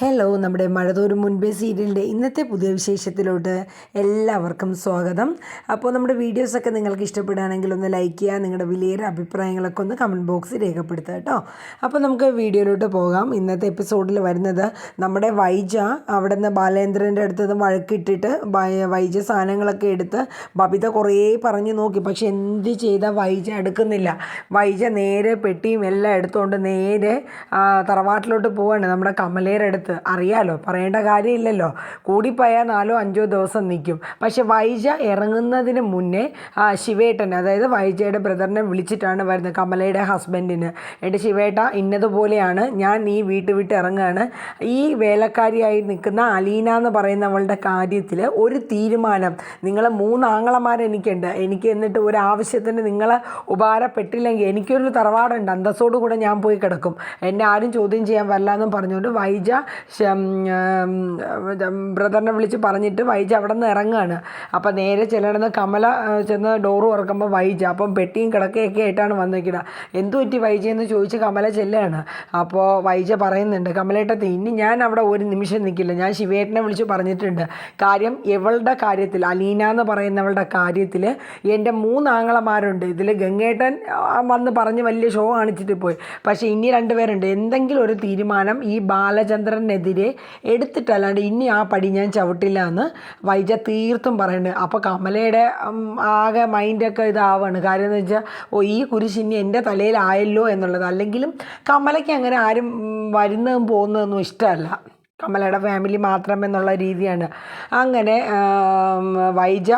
Hello നമ്മുടെ മഴതോറും മുൻപേ സീരിയലിന്റെ ഇന്നത്തെ പുതിയ വിശേഷത്തിലോട്ട് എല്ലാവർക്കും സ്വാഗതം. അപ്പോൾ നമ്മുടെ വീഡിയോസൊക്കെ നിങ്ങൾക്ക് ഇഷ്ടപ്പെടുകയാണെങ്കിൽ ഒന്ന് ലൈക്ക് ചെയ്യുക നിങ്ങളുടെ വിലയേറെ അഭിപ്രായങ്ങളൊക്കെ ഒന്ന് കമന്റ് ബോക്സിൽ രേഖപ്പെടുത്തുക കേട്ടോ. അപ്പോൾ നമുക്ക് വീഡിയോയിലോട്ട് പോകാം. ഇന്നത്തെ എപ്പിസോഡിൽ വരുന്നത് നമ്മുടെ വൈജ അവിടെ നിന്ന് ബാലേന്ദ്രന്റെ അടുത്ത് വഴക്കിട്ടിട്ട് വൈജ സാധനങ്ങളൊക്കെ എടുത്ത് ബബിത കുറേ പറഞ്ഞു നോക്കി. പക്ഷെ എന്ത് ചെയ്താൽ വൈജ എടുക്കുന്നില്ല. വൈജ നേരെ പെട്ടിയും എല്ലാം എടുത്തുകൊണ്ട് നേരെ തറവാട്ടിലോട്ട് പോവാണ്. നമ്മുടെ കമലേരുടെ അടുത്ത് അറിയാലോ പറയേണ്ട കാര്യമില്ലല്ലോ. കൂടിപ്പോയാൽ നാലോ അഞ്ചോ ദിവസം നിൽക്കും പക്ഷെ വൈജ ഇറങ്ങുന്നതിന് മുന്നേ ശിവേട്ടൻ അതായത് വൈജയുടെ ബ്രദറിനെ വിളിച്ചിട്ടാണ് വരുന്നത് കമലയുടെ ഹസ്ബൻഡിന്. എന്റെ ശിവേട്ട ഇന്നതുപോലെയാണ്. ഞാൻ ഈ വീട്ട് വിട്ട് ഇറങ്ങുകയാണ് ഈ വേലക്കാരിയായി നിൽക്കുന്ന അലീന എന്ന് പറയുന്നവളുടെ കാര്യത്തിൽ ഒരു തീരുമാനം. നിങ്ങൾ മൂന്നാങ്ങളമാരെനിക്കുണ്ട് എനിക്ക് എന്നിട്ട് ഒരു ആവശ്യത്തിന് നിങ്ങൾ ഉപകാരപ്പെട്ടില്ലെങ്കിൽ എനിക്കൊരു തറവാടുണ്ട്. അന്തസ്സോടു കൂടെ ഞാൻ പോയി കിടക്കും. എന്നെ ആരും ചോദ്യം ചെയ്യാൻ വരില്ല എന്നും പറഞ്ഞുകൊണ്ട് വൈജ ബ്രദറിനെ വിളിച്ച് പറഞ്ഞിട്ട് വൈജ അവിടെ നിന്ന് ഇറങ്ങുകയാണ് അപ്പം നേരെ ചെല്ലണമെന്ന് കമല ചെന്ന് ഡോറ് തുറക്കുമ്പോൾ വൈജ അപ്പം പെട്ടിയും കിടക്കയൊക്കെ ആയിട്ടാണ് വന്നിരിക്കുന്നത് എന്തു പറ്റി വൈജ എന്ന് ചോദിച്ച് കമല ചെല്ലുകയാണ് അപ്പോൾ വൈജ പറയുന്നുണ്ട് കമലേട്ടത്തി ഇനി ഞാൻ അവിടെ ഒരു നിമിഷം നിൽക്കില്ല ഞാൻ ശിവേട്ടനെ വിളിച്ച് പറഞ്ഞിട്ടുണ്ട്. കാര്യം ഇവളുടെ കാര്യത്തിൽ അലീന എന്ന് പറയുന്നവളുടെ കാര്യത്തിൽ എന്റെ മൂന്നാങ്ങളമാരുണ്ട്. ഇതിൽ ഗംഗേട്ടൻ വന്ന് പറഞ്ഞ് വലിയ ഷോ കാണിച്ചിട്ട് പോയി. പക്ഷേ ഇനി രണ്ടുപേരുണ്ട്. എന്തെങ്കിലും ഒരു തീരുമാനം ഈ ബാലചന്ദ്രനെതിരെ എടുത്തിട്ടല്ലാണ്ട് ഇനി ആ പടി ഞാൻ ചവിട്ടില്ല എന്ന് വൈജ തീർത്തും പറയുന്നുണ്ട്. അപ്പോൾ കമലയുടെ ആകെ മൈൻഡൊക്കെ ഇതാവാണ്. കാര്യം എന്ന് വെച്ചാൽ ഓ ഈ കുരിശ് ഇനി എന്റെ തലയിലായല്ലോ എന്നുള്ളത്. അല്ലെങ്കിലും കമലയ്ക്ക് അങ്ങനെ ആരും വരുന്നതും പോകുന്നതൊന്നും ഇഷ്ടമല്ല. കമലയുടെ ഫാമിലി മാത്രം എന്നുള്ള രീതിയാണ്. അങ്ങനെ വൈജ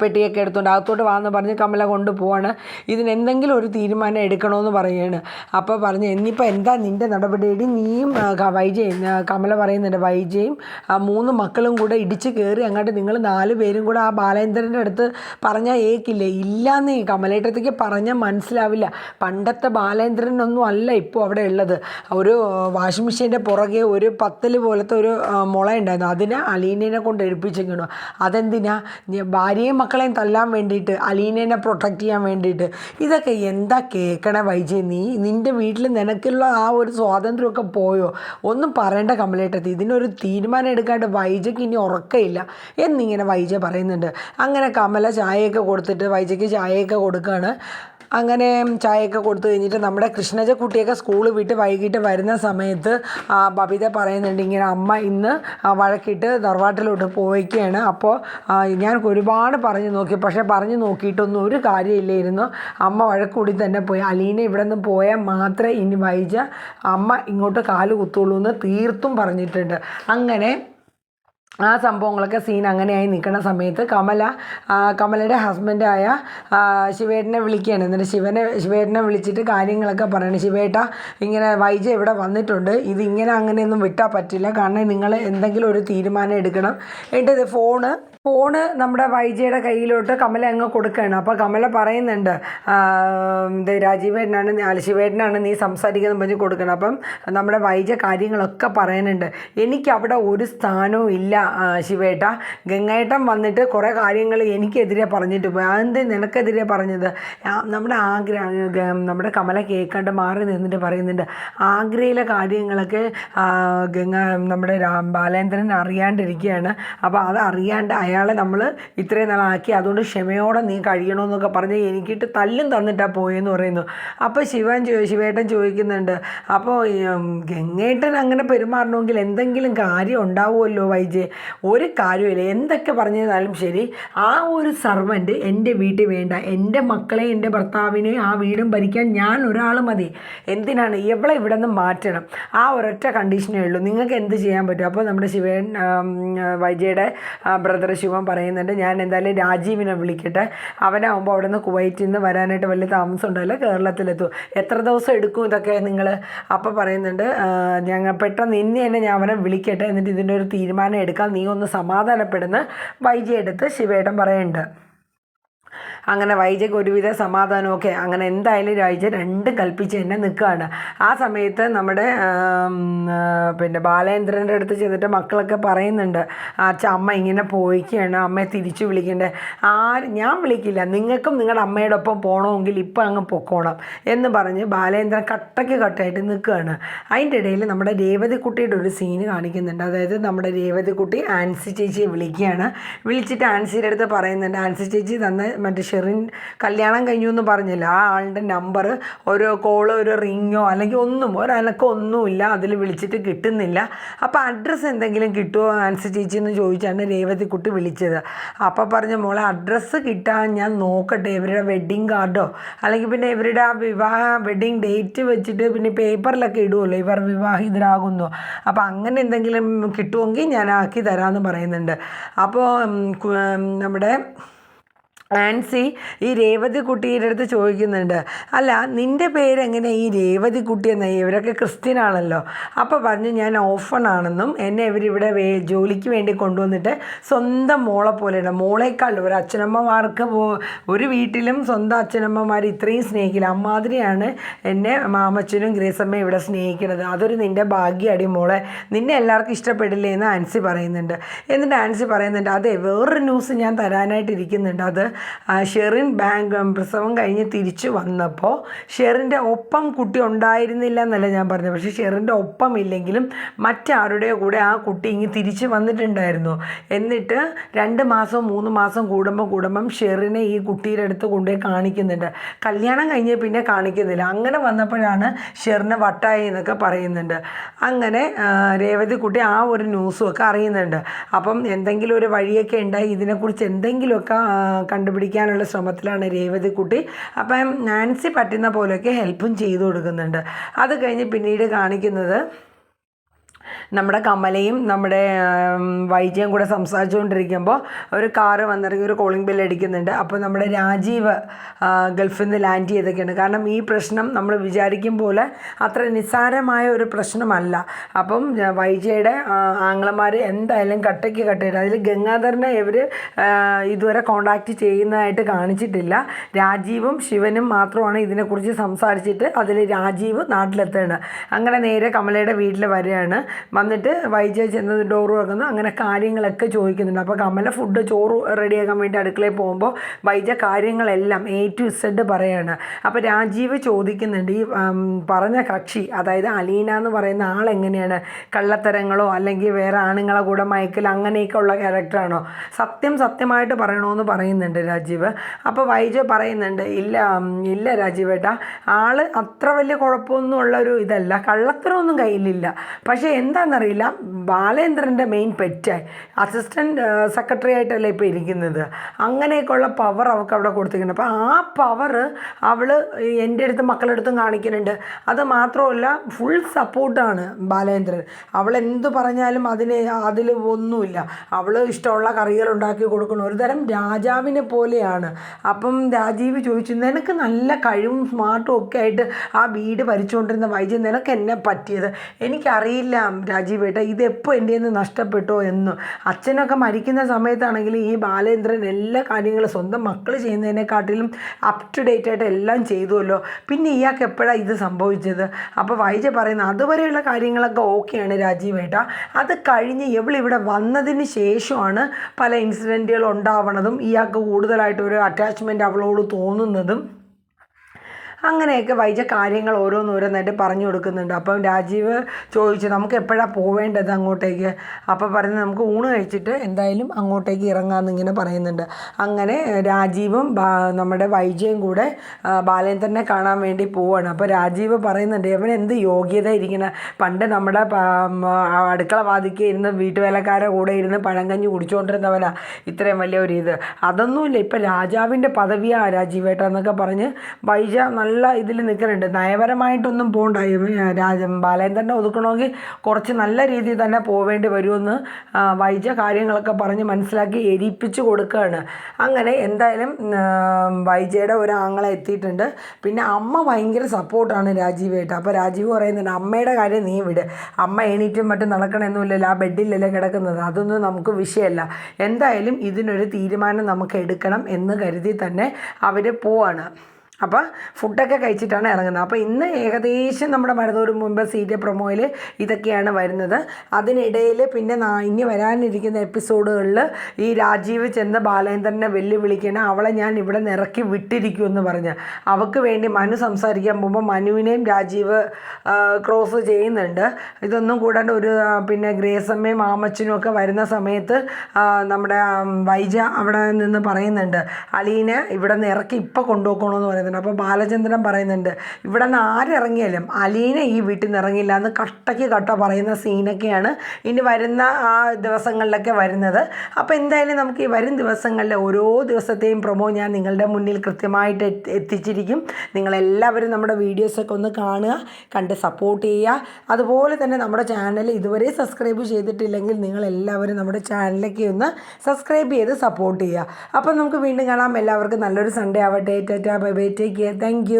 പെട്ടിയൊക്കെ എടുത്തുകൊണ്ട് അകത്തോട്ട് വാന്ന് പറഞ്ഞ് കമല കൊണ്ടുപോവാണ് ഇതിനെന്തെങ്കിലും ഒരു തീരുമാനം എടുക്കണമെന്ന് പറയുകയാണ് അപ്പോൾ പറഞ്ഞ് ഇനിയിപ്പോൾ എന്താ നിന്റെ നടപടി? നീയും വൈജയും കമല പറയുന്നുണ്ട് വൈജയും മൂന്ന് മക്കളും കൂടെ ഇടിച്ച് കയറി അങ്ങോട്ട് നിങ്ങൾ നാല് പേരും കൂടെ ആ ബാലേന്ദ്രന്റെ അടുത്ത് പറഞ്ഞാൽ ഏക്കില്ലേ? ഇല്ലാന്നേ കമലേട്ടത്തേക്ക് പറഞ്ഞാൽ മനസ്സിലാവില്ല. പണ്ടത്തെ ബാലേന്ദ്രനൊന്നും അല്ല ഇപ്പോൾ അവിടെ ഉള്ളത്. ഒരു വാഷിംഗ് മെഷീന്റെ പുറകെ ഒരു പത്തൽ പോലത്തെ ഒരു മുള ഉണ്ടായിരുന്നു. അതിനെ അലീനേനെ കൊണ്ട് എടുപ്പിച്ചിരിക്കണു അതെന്തിനാ? ഞ- ഭാര്യയും മക്കളെയും തല്ലാൻ വേണ്ടിയിട്ട് അലീനേനെ പ്രൊട്ടക്റ്റ് ചെയ്യാൻ വേണ്ടിയിട്ട്. ഇതൊക്കെ എന്താ കേൾക്കണേ വൈജയ്? നീ നിന്റെ വീട്ടിൽ നിനക്കുള്ള ആ ഒരു സ്വാതന്ത്ര്യമൊക്കെ പോയോ? ഒന്നും പറയേണ്ട കമലേട്ടത്തി. ഇതിനൊരു തീരുമാനം എടുക്കാണ്ട് വൈജയ്ക്ക് ഇനി ഉറക്കയില്ല എന്നിങ്ങനെ വൈജ പറയുന്നുണ്ട്. അങ്ങനെ കമല ചായയൊക്കെ കൊടുത്തിട്ട് വൈജയ്ക്ക് ചായയൊക്കെ കൊടുക്കുകയാണ് അങ്ങനെ ചായയൊക്കെ കൊടുത്തു കഴിഞ്ഞിട്ട് നമ്മുടെ കൃഷ്ണജ കുട്ടിയൊക്കെ സ്കൂൾ വിട്ട് വൈകിട്ട് വരുന്ന സമയത്ത് ബബിത പറയുന്നുണ്ട് ഇങ്ങനെ അമ്മ ഇന്ന് വഴക്കിട്ട് തറവാട്ടിലോട്ട് പോയിക്കുകയാണ് അപ്പോൾ ഞാൻ ഒരുപാട് പറഞ്ഞു നോക്കി. പക്ഷേ പറഞ്ഞു നോക്കിയിട്ടൊന്നും ഒരു കാര്യമില്ലായിരുന്നു. അമ്മ വഴക്കൂടി തന്നെ പോയി. അലീന ഇവിടെ നിന്ന് പോയാൽ മാത്രമേ ഇനി വൈജ അമ്മ ഇങ്ങോട്ട് കാൽ കുത്തുള്ളൂ എന്ന് തീർത്തും പറഞ്ഞിട്ടുണ്ട്. അങ്ങനെ ആ സംഭവങ്ങളൊക്കെ സീൻ അങ്ങനെയായി നിൽക്കുന്ന സമയത്ത് കമല കമലയുടെ ഹസ്ബൻഡായ ശിവേട്ടനെ വിളിക്കുകയാണ്. എന്നിട്ട് ശിവനെ ശിവേട്ടനെ വിളിച്ചിട്ട് കാര്യങ്ങളൊക്കെ പറയണം. ശിവേട്ട ഇങ്ങനെ വൈജ ഇവിടെ വന്നിട്ടുണ്ട്. ഇത് ഇങ്ങനെ അങ്ങനെയൊന്നും വിട്ടാൽ പറ്റില്ല. കാരണം നിങ്ങൾ എന്തെങ്കിലും ഒരു തീരുമാനം എടുക്കണം. എന്നിട്ട് ഇത് ഫോണ് ഫോണ് നമ്മുടെ വൈജയുടെ കയ്യിലോട്ട് കമല അങ്ങ് കൊടുക്കുകയാണ്. അപ്പോൾ കമല പറയുന്നുണ്ട് ഇത് രാജീവേട്ടനാണ് ശിവേട്ടനാണ് നീ സംസാരിക്കുന്നത് പറഞ്ഞ് കൊടുക്കണം. അപ്പം നമ്മുടെ വൈജ കാര്യങ്ങളൊക്കെ പറയുന്നുണ്ട്. എനിക്ക് അവിടെ ഒരു സ്ഥാനവും ഇല്ല. ശിവേട്ട ഗംഗേട്ടൻ വന്നിട്ട് കുറേ കാര്യങ്ങൾ എനിക്കെതിരെ പറഞ്ഞിട്ട് പോയി. അതെന്ത് നിനക്കെതിരെ പറഞ്ഞത്? നമ്മുടെ ആഗ്ര നമ്മുടെ കമല കേൾക്കാണ്ട് മാറി നിന്നിട്ട് പറയുന്നുണ്ട്. ആഗ്രയിലെ കാര്യങ്ങളൊക്കെ ഗംഗ നമ്മുടെ രാം ബാലേന്ദ്രൻ അറിയാണ്ടിരിക്കുകയാണ്. അപ്പോൾ അത് അറിയാണ്ട് അയാളെ നമ്മൾ ഇത്രയും നാളാക്കി. അതുകൊണ്ട് ക്ഷമയോടെ നീ കഴിയണമെന്നൊക്കെ പറഞ്ഞ് എനിക്കിട്ട് തല്ലും തന്നിട്ടാണ് പോയെന്ന് പറയുന്നു. അപ്പോൾ ശിവൻ ശിവേട്ടൻ ചോദിക്കുന്നുണ്ട്. അപ്പോൾ ഗംഗേട്ടൻ അങ്ങനെ പെരുമാറണമെങ്കിൽ എന്തെങ്കിലും കാര്യം ഉണ്ടാവുമല്ലോ വൈജയ് ഒരു കാര്യമില്ല എന്തൊക്കെ പറഞ്ഞിരുന്നാലും ശരി ആ ഒരു സർവന്റ് എന്റെ വീട്ടിൽ വേണ്ട എന്റെ മക്കളെ എന്റെ ഭർത്താവിനെ ആ വീടും ഭരിക്കാൻ ഞാൻ ഒരാൾ മതി. എന്തിനാണ്? എവിടെ ഇവിടെ നിന്ന് മാറ്റണം? ആ ഒരൊറ്റ കണ്ടീഷനേ ഉള്ളൂ. നിങ്ങൾക്ക് എന്ത് ചെയ്യാൻ പറ്റും? അപ്പോൾ നമ്മുടെ ശിവൻ വൈജയുടെ ബ്രദർ ശിവൻ പറയുന്നുണ്ട് ഞാൻ എന്തായാലും രാജീവിനെ വിളിക്കട്ടെ. അവനാകുമ്പോൾ അവിടെ നിന്ന് കുവൈറ്റിൽ നിന്ന് വരാനായിട്ട് വലിയ താമസം ഉണ്ടല്ലോ കേരളത്തിലെത്തും. എത്ര ദിവസം എടുക്കും ഇതൊക്കെ നിങ്ങൾ അപ്പോൾ പറയുന്നുണ്ട് ഞങ്ങൾ പെട്ടെന്ന് ഇന്ന് തന്നെ ഞാൻ അവനെ വിളിക്കട്ടെ എന്നിട്ട് ഇതിന്റെ ഒരു തീരുമാനം നീ ഒന്ന് സമാധാനപ്പെടുന്ന വൈജി ശിവേട്ടൻ പറയുന്നുണ്ട്. അങ്ങനെ വൈജയ്ക്ക് ഒരുവിധ സമാധാനമൊക്കെ അങ്ങനെ എന്തായാലും വൈജ രണ്ട് കൽപ്പിച്ച് തന്നെ നിൽക്കുകയാണ്. ആ സമയത്ത് നമ്മുടെ പിന്നെ ബാലേന്ദ്രന്റെ അടുത്ത് ചെന്നിട്ട് മക്കളൊക്കെ പറയുന്നുണ്ട് അച്ഛ അമ്മ ഇങ്ങനെ പോയിക്കുകയാണ് അമ്മയെ തിരിച്ചു വിളിക്കണ്ടേ? ആ ഞാൻ വിളിക്കില്ല നിങ്ങൾക്കും നിങ്ങളുടെ അമ്മയുടെ ഒപ്പം പോകണമെങ്കിൽ ഇപ്പം അങ്ങ് പൊക്കോണം എന്ന് പറഞ്ഞ് ബാലേന്ദ്രൻ കട്ടയ്ക്ക് കട്ടായിട്ട് നിൽക്കുകയാണ്. അതിന്റെ ഇടയിൽ നമ്മുടെ രേവതിക്കുട്ടിയുടെ ഒരു സീന് കാണിക്കുന്നുണ്ട്. അതായത് നമ്മുടെ രേവതിക്കുട്ടി ആൻസി ചേച്ചിയെ വിളിക്കുകയാണ്. വിളിച്ചിട്ട് ആൻസിയുടെ അടുത്ത് പറയുന്നുണ്ട് ആൻസി ചേച്ചി തന്ന മറ്റേ ഷെറിൻ കല്യാണം കഴിഞ്ഞു എന്ന് പറഞ്ഞില്ല? ആ ആളുടെ നമ്പർ ഒരു കോൾ ഒരു റിങ്ങോ അല്ലെങ്കിൽ ഒന്നും ഒരനക്കം ഒന്നുമില്ല അതിൽ വിളിച്ചിട്ട് കിട്ടുന്നില്ല. അപ്പോൾ അഡ്രസ്സ് എന്തെങ്കിലും കിട്ടുമോ ആൻസി ചേച്ചി എന്ന് ചോദിച്ചാണ് രേവതിക്കുട്ടി വിളിച്ചത്. അപ്പോൾ പറഞ്ഞ മോളെ അഡ്രസ്സ് കിട്ടാൻ ഞാൻ നോക്കട്ടെ. ഇവരുടെ വെഡ്ഡിങ് കാർഡോ അല്ലെങ്കിൽ പിന്നെ ഇവരുടെ ആ വിവാഹ വെഡ്ഡിങ് ഡേറ്റ് വെച്ചിട്ട് പിന്നെ പേപ്പറിലൊക്കെ ഇടുമല്ലോ ഇവർ വിവാഹിതരാകുന്നു. അപ്പോൾ അങ്ങനെ എന്തെങ്കിലും കിട്ടുമെങ്കിൽ ഞാൻ ആക്കി തരാമെന്ന് പറയുന്നുണ്ട്. അപ്പോൾ നമ്മുടെ ആൻസി ഈ രേവതി കുട്ടിയുടെ അടുത്ത് ചോദിക്കുന്നുണ്ട്. അല്ല നിന്റെ പേരെങ്ങനെ ഈ രേവതി കുട്ടി എന്ന ഇവരൊക്കെ ക്രിസ്ത്യൻ ആണല്ലോ? അപ്പോൾ പറഞ്ഞു ഞാൻ ഓഫൺ ആണെന്നും എന്നെ ഇവരിവിടെ വേ ജോലിക്ക് വേണ്ടി കൊണ്ടുവന്നിട്ട് സ്വന്തം മോളെ പോലെയാണ്. മോളേക്കാൾ ഒരു അച്ഛനമ്മമാർക്ക് പോ- ഒരു വീട്ടിലും സ്വന്തം അച്ഛനമ്മമാർ ഇത്രയും സ്നേഹിക്കില്ല. അമ്മാതിരിയാണ് എന്നെ മാമച്ചനും ഗ്രേസമ്മയും ഇവിടെ സ്നേഹിക്കുന്നത് അതൊരു നിന്റെ ഭാഗ്യടി മോളെ. നിന്നെ എല്ലാവർക്കും ഇഷ്ടപ്പെടില്ലേ എന്ന് ആൻസി പറയുന്നുണ്ട്. എന്നിട്ട് ആൻസി പറയുന്നുണ്ട് അതെ വേറൊരു ന്യൂസ് ഞാൻ തരാനായിട്ടിരിക്കുന്നുണ്ട്. അത് ഷെറിൻ ബാങ്ക് പ്രസവം കഴിഞ്ഞ് തിരിച്ചു വന്നപ്പോൾ ഷെറിന്റെ ഒപ്പം കുട്ടി ഉണ്ടായിരുന്നില്ല എന്നല്ല ഞാൻ പറഞ്ഞത്. പക്ഷേ ഷെറിന്റെ ഒപ്പം ഇല്ലെങ്കിലും മറ്റാരുടെ കൂടെ ആ കുട്ടി ഇങ്ങ് തിരിച്ച് വന്നിട്ടുണ്ടായിരുന്നു. എന്നിട്ട് രണ്ട് മാസം മൂന്ന് മാസം കൂടുമ്പോൾ കൂടുമ്പം ഷെറിനെ ഈ കുട്ടിയുടെ അടുത്ത് കൊണ്ടുപോയി കാണിക്കുന്നുണ്ട്. കല്യാണം കഴിഞ്ഞ് പിന്നെ കാണിക്കുന്നില്ല. അങ്ങനെ വന്നപ്പോഴാണ് ഷെറിനെ വട്ടായി എന്നൊക്കെ പറയുന്നുണ്ട്. അങ്ങനെ രേവതി കുട്ടി ആ ഒരു ന്യൂസും ഒക്കെ അറിയുന്നുണ്ട്. അപ്പം എന്തെങ്കിലും ഒരു വഴിയൊക്കെ ഉണ്ടായി ഇതിനെക്കുറിച്ച് എന്തെങ്കിലുമൊക്കെ കണ്ടുപിടിക്കാനുള്ള ശ്രമത്തിലാണ് രേവതി കുട്ടി. അപ്പം നാൻസി പറ്റുന്ന പോലെയൊക്കെ ഹെൽപ്പും ചെയ്തു കൊടുക്കുന്നുണ്ട്. അത് കഴിഞ്ഞ് പിന്നീട് കാണിക്കുന്നത് നമ്മുടെ കമലയും നമ്മുടെ വൈജയും കൂടെ സംസാരിച്ചുകൊണ്ടിരിക്കുമ്പോൾ ഒരു കാറ് വന്നിറങ്ങി ഒരു കോളിംഗ് ബെൽ അടിക്കുന്നുണ്ട്. അപ്പോൾ നമ്മുടെ രാജീവ് ഗൾഫിൽ നിന്ന് ലാൻഡ് ചെയ്തൊക്കെയാണ് കാരണം ഈ പ്രശ്നം നമ്മൾ വിചാരിക്കും പോലെ അത്ര നിസ്സാരമായ ഒരു പ്രശ്നമല്ല. അപ്പം വൈജയുടെ ആംഗ്ലമാർ എന്തായാലും കട്ടയ്ക്ക് കട്ടയിട്ട് അതിൽ ഗംഗാധരനെ ഇവർ ഇതുവരെ കോണ്ടാക്റ്റ് ചെയ്യുന്നതായിട്ട് കാണിച്ചിട്ടില്ല. രാജീവും ശിവനും മാത്രമാണ് ഇതിനെക്കുറിച്ച് സംസാരിച്ചിട്ട് അതിൽ രാജീവ് നാട്ടിലെത്തുകയാണ് അങ്ങനെ നേരെ കമലയുടെ വീട്ടിൽ വരികയാണ്. വന്നിട്ട് വൈജ ചെന്ന് ഡോർ തുറക്കുന്നു. അങ്ങനെ കാര്യങ്ങളൊക്കെ ചോദിക്കുന്നുണ്ട്. അപ്പോൾ കമല ഫുഡ് ചോറ് റെഡിയാക്കാൻ വേണ്ടി അടുക്കളയിൽ പോകുമ്പോൾ വൈജ കാര്യങ്ങളെല്ലാം എ ടു ഇസഡ് പറയാണ്. അപ്പോൾ രാജീവ് ചോദിക്കുന്നുണ്ട് ഈ പറഞ്ഞ കക്ഷി അതായത് അലീന എന്ന് പറയുന്ന ആൾ എങ്ങനെയാണ്? കള്ളത്തരങ്ങളോ അല്ലെങ്കിൽ വേറെ ആണുങ്ങളെ കൂടെ മയക്കൽ അങ്ങനെയൊക്കെ ഉള്ള ക്യാരക്ടറാണോ സത്യം സത്യമായിട്ട് പറയണമെന്ന് പറയുന്നുണ്ട് രാജീവ്. അപ്പോൾ വൈജ പറയുന്നുണ്ട് ഇല്ല ഇല്ല രാജീവേട്ടാ. ആൾ അത്ര വലിയ കുഴപ്പമൊന്നും ഉള്ളൊരു ഇതല്ല. കള്ളത്തരമൊന്നും കയ്യിലില്ല. പക്ഷേ എന്താണെന്നറിയില്ല ബാലേന്ദ്രന്റെ മെയിൻ പെറ്റ് അസിസ്റ്റന്റ് സെക്രട്ടറി ആയിട്ടല്ലേ ഇപ്പോൾ ഇരിക്കുന്നത്. അങ്ങനെയൊക്കെയുള്ള പവർ അവൾക്ക് അവിടെ കൊടുത്തിരിക്കുന്നത് അപ്പോൾ ആ പവർ അവൾ എന്റെ അടുത്ത് മക്കളുടെ അടുത്തും കാണിക്കുന്നുണ്ട്. അത് മാത്രമല്ല ഫുൾ സപ്പോർട്ടാണ് ബാലേന്ദ്രൻ. അവൾ എന്ത് പറഞ്ഞാലും അതിന് അതിൽ ഒന്നുമില്ല. അവൾ ഇഷ്ടമുള്ള കറികൾ ഉണ്ടാക്കി കൊടുക്കണം ഒരു തരം രാജാവിനെ പോലെയാണ്. അപ്പം രാജീവ് ചോദിച്ചു നിനക്ക് നല്ല കഴിവും സ്മാർട്ടും ഒക്കെ ആയിട്ട് ആ വീട് ഭരിച്ചുകൊണ്ടിരുന്ന വൈദ്യം നിനക്ക് എന്നെ പറ്റിയത്? എനിക്കറിയില്ല രാജീവ് ഏട്ടാ ഇതെപ്പോൾ എന്റെ നിന്ന് നഷ്ടപ്പെട്ടോ എന്ന്. അച്ഛനൊക്കെ മരിക്കുന്ന സമയത്താണെങ്കിൽ ഈ ബാലേന്ദ്രൻ എല്ലാ കാര്യങ്ങളും സ്വന്തം മക്കൾ ചെയ്യുന്നതിനെക്കാട്ടിലും അപ് ടു ഡേറ്റ് ആയിട്ട് എല്ലാം ചെയ്തുവല്ലോ. പിന്നെ ഇയാൾക്ക് എപ്പോഴാണ് ഇത് സംഭവിച്ചത്? അപ്പോൾ വൈജ പറയുന്നത് അതുവരെയുള്ള കാര്യങ്ങളൊക്കെ ഓക്കെയാണ് രാജീവ് ഏട്ടാ അത് കഴിഞ്ഞ് ഇവളിവിടെ വന്നതിന് ശേഷമാണ് പല ഇൻസിഡന്റുകൾ ഉണ്ടാവണതും ഇയാൾക്ക് കൂടുതലായിട്ട് ഒരു അറ്റാച്ച്മെന്റ് അവളോട് തോന്നുന്നതും. അങ്ങനെയൊക്കെ വൈജ കാര്യങ്ങൾ ഓരോന്നോരോന്നായിട്ട് പറഞ്ഞു കൊടുക്കുന്നുണ്ട്. അപ്പം രാജീവ് ചോദിച്ചു നമുക്ക് എപ്പോഴാണ് പോവേണ്ടത് അങ്ങോട്ടേക്ക്? അപ്പോൾ പറയുന്നത് നമുക്ക് ഊണ് കഴിച്ചിട്ട് എന്തായാലും അങ്ങോട്ടേക്ക് ഇറങ്ങാമെന്ന് ഇങ്ങനെ പറയുന്നുണ്ട്. അങ്ങനെ രാജീവും നമ്മുടെ വൈജയും കൂടെ ബാലേന്ദ്രനെ കാണാൻ വേണ്ടി പോവാണ്. അപ്പോൾ രാജീവ് പറയുന്നുണ്ട് ഇവൻ എന്ത് യോഗ്യത ഇരിക്കണ? പണ്ട് നമ്മുടെ അടുക്കള വാതിക്കെ ഇരുന്ന് വീട്ടുവേലക്കാരെ കൂടെ ഇരുന്ന് കഞ്ഞി കുടിച്ചുകൊണ്ടിരുന്നവനാ ഇത്രയും വലിയ ഒരു ഇത്. അതൊന്നുമില്ല ഇപ്പം രാജാവിന്റെ പദവിയാണ് രാജീവേട്ട എന്നൊക്കെ പറഞ്ഞ് വൈജ നല്ല ഇതിൽ നിൽക്കുന്നുണ്ട് നയപരമായിട്ടൊന്നും പോകണ്ട രാജ ബാലയൻ തന്നെ ഒതുക്കണമെങ്കിൽ കുറച്ച് നല്ല രീതിയിൽ തന്നെ പോവേണ്ടി വരുമെന്ന് വൈജ കാര്യങ്ങളൊക്കെ പറഞ്ഞ് മനസ്സിലാക്കി എരിപ്പിച്ച് കൊടുക്കുകയാണ് അങ്ങനെ എന്തായാലും വൈജയുടെ ഒരു എത്തിയിട്ടുണ്ട്. പിന്നെ അമ്മ ഭയങ്കര സപ്പോർട്ടാണ് രാജീവേട്ട അപ്പോൾ രാജീവ് പറയുന്നുണ്ട് അമ്മയുടെ കാര്യം നീ വിട്. അമ്മ എണീറ്റും മറ്റും നടക്കണമെന്നില്ലല്ലോ ആ ബെഡിലല്ലേ കിടക്കുന്നത്. അതൊന്നും നമുക്ക് വിഷയമല്ല. എന്തായാലും ഇതിനൊരു തീരുമാനം നമുക്ക് എടുക്കണം എന്ന് കരുതി തന്നെ അവർ പോവാണ്. അപ്പോൾ ഫുഡൊക്കെ കഴിച്ചിട്ടാണ് ഇറങ്ങുന്നത്. അപ്പോൾ ഇന്ന് ഏകദേശം നമ്മുടെ മരുന്നൂർ മുമ്പ് സീരിയൽ പ്രൊമോയിൽ ഇതൊക്കെയാണ് വരുന്നത്. അതിനിടയിൽ പിന്നെ ഇനി വരാനിരിക്കുന്ന എപ്പിസോഡുകളിൽ ഈ രാജീവ് ചെന്ന് ബാലേന്ദ്രനെ വെല്ലുവിളിക്കണം അവളെ ഞാൻ ഇവിടെ നിറക്കി വിട്ടിരിക്കും എന്ന് പറഞ്ഞ്. അവൾക്ക് വേണ്ടി മനു സംസാരിക്കാൻ പോകുമ്പോൾ മനുവിനെയും രാജീവ് ക്രോസ് ചെയ്യുന്നുണ്ട്. ഇതൊന്നും കൂടാണ്ട് ഒരു പിന്നെ ഗ്രേസമ്മയും മാമച്ചനും ഒക്കെ വരുന്ന സമയത്ത് നമ്മുടെ വൈജ അവിടെ നിന്ന് പറയുന്നുണ്ട് അലീനെ ഇവിടെ നിന്ന് ഇറക്കി ഇപ്പം കൊണ്ടുപോക്കണമെന്ന് പറയുന്നുണ്ട്. അപ്പോൾ ബാലചന്ദ്രൻ പറയുന്നുണ്ട് ഇവിടെ നിന്ന് ആരിറങ്ങിയാലും അലീന ഈ വീട്ടിൽ നിന്ന് ഇറങ്ങില്ല എന്ന് കട്ടയ്ക്ക് കട്ട പറയുന്ന സീനൊക്കെയാണ് ഇനി വരുന്ന ആ ദിവസങ്ങളിലൊക്കെ വരുന്നത്. അപ്പോൾ എന്തായാലും നമുക്ക് ഈ വരും ദിവസങ്ങളിലെ ഓരോ ദിവസത്തെയും പ്രൊമോ ഞാൻ നിങ്ങളുടെ മുന്നിൽ കൃത്യമായിട്ട് എത്തി- എത്തിച്ചിരിക്കും. നിങ്ങളെല്ലാവരും നമ്മുടെ വീഡിയോസൊക്കെ ഒന്ന് കാണുക കണ്ട് സപ്പോർട്ട് ചെയ്യുക. അതുപോലെ തന്നെ നമ്മുടെ ചാനൽ ഇതുവരെ സബ്സ്ക്രൈബ് ചെയ്തിട്ടില്ലെങ്കിൽ നിങ്ങളെല്ലാവരും നമ്മുടെ ചാനലിലേക്ക് ഒന്ന് സബ്സ്ക്രൈബ് ചെയ്ത് സപ്പോർട്ട് ചെയ്യുക. അപ്പം നമുക്ക് വീണ്ടും കാണാം. എല്ലാവർക്കും നല്ലൊരു സൺഡേ ആവട്ടെ. Tata bye bye take care thank